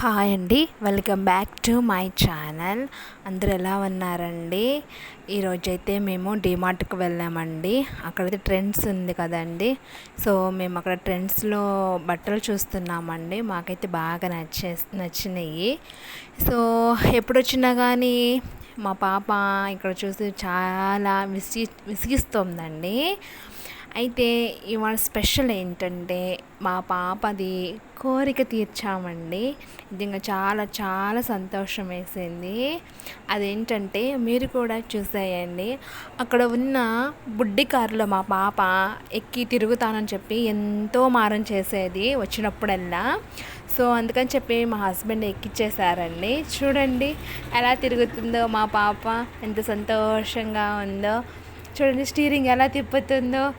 Hi అండి. Welcome back to my channel. అందరు ఎలా ఉన్నారండి? ఈరోజైతే మేము డిమార్ట్కి వెళ్ళామండి. అక్కడైతే ట్రెండ్స్ ఉంది కదండి. సో మేము అక్కడ ట్రెండ్స్లో బట్టలు చూస్తున్నామండి. మాకైతే బాగా నచ్చే నచ్చినాయి. సో ఎప్పుడు వచ్చినా కానీ మా పాప ఇక్కడ చూసి చాలా విసిగి విసిగిస్తుందండి. అయితే ఇవాళ స్పెషల్ ఏంటంటే మా పాపది కోరిక తీర్చామండి. నిజంగా చాలా చాలా సంతోషం వేసింది. అదేంటంటే మీరు కూడా చూసేయండి. అక్కడ ఉన్న బుడ్డి కారులో మా పాప ఎక్కి తిరుగుతానని చెప్పి ఎంతో మారం చేసేది వచ్చినప్పుడల్లా. సో అందుకని చెప్పి మా హస్బెండ్ ఎక్కిచ్చేసారండి. చూడండి ఎలా తిరుగుతుందో మా పాప. ఎంత సంతోషంగా ఉందో. చూడండి స్టీరింగ్ ఎలా తిప్పుతుందో.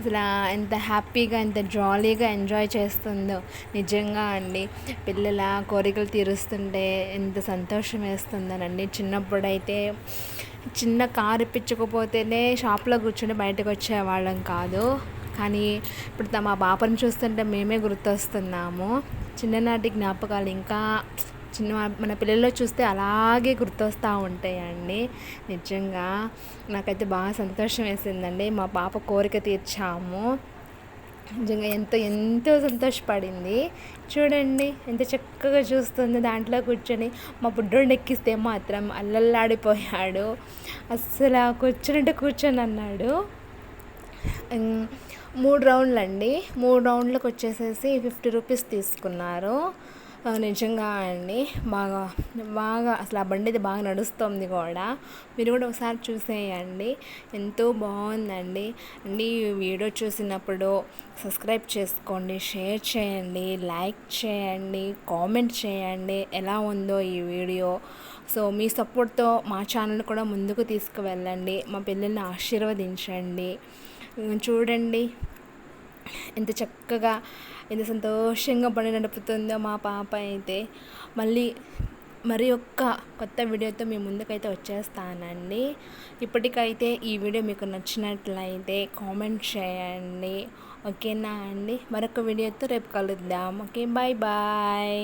అసలు ఎంత హ్యాపీగా ఎంత జాలీగా ఎంజాయ్ చేస్తుందో. నిజంగా అండి. పిల్లల కోరికలు తీరుస్తుంటే ఎంత సంతోషం వేస్తుందనండి. చిన్నప్పుడైతే చిన్న కారు ఇప్పించకపోతేనే షాప్లో కూర్చొని బయటకు వచ్చేవాళ్ళం కాదు. కానీ ఇప్పుడు మా పాపను చూస్తుంటే మేమే గుర్తొస్తున్నాము. చిన్ననాటి జ్ఞాపకాలు ఇంకా చిన్న మన పిల్లల్లో చూస్తే అలాగే గుర్తొస్తూ ఉంటాయండి. నిజంగా నాకైతే బాగా సంతోషం వేసిందండి. మా పాప కోరిక తీర్చాము. నిజంగా ఎంతో ఎంతో సంతోషపడింది. చూడండి ఎంత చక్కగా చూస్తుంది. దాంట్లో కూర్చొని మా బుడ్డోడిని ఎక్కిస్తే మాత్రం అల్లల్లాడిపోయాడు. అస్సలు కూర్చొని కూర్చొని అన్నాడు. మూడు రౌండ్లు అండి మూడు రౌండ్లకు వచ్చేసేసి ఫిఫ్టీ రూపీస్ తీసుకున్నారు. నిజంగా అండి. బాగా బాగా అసలు ఆ బండి అయితే బాగా నడుస్తుంది కూడా. మీరు కూడా ఒకసారి చూసేయండి. ఎంతో బాగుందండి. అండి వీడియో చూసినప్పుడు సబ్స్క్రైబ్ చేసుకోండి షేర్ చేయండి లైక్ చేయండి కామెంట్ చేయండి. ఎలా ఉందో ఈ వీడియో. సో మీ సపోర్ట్తో మా ఛానల్ కూడా ముందుకు తీసుకువెళ్ళండి. మా పిల్లల్ని ఆశీర్వదించండి. చూడండి. ఎంత చక్కగా ఎంత సంతోషంగా బండి నడుపుతుందో మా పాప అయితే. మళ్ళీ మరి ఒక్క కొత్త వీడియోతో మీ ముందుకైతే వచ్చేస్తానండి. ఇప్పటికైతే ఈ వీడియో మీకు నచ్చినట్లయితే కామెంట్ చేయండి. ఓకేనా అండి? మరొక వీడియోతో రేపు కలుద్దాం. Okay bye bye.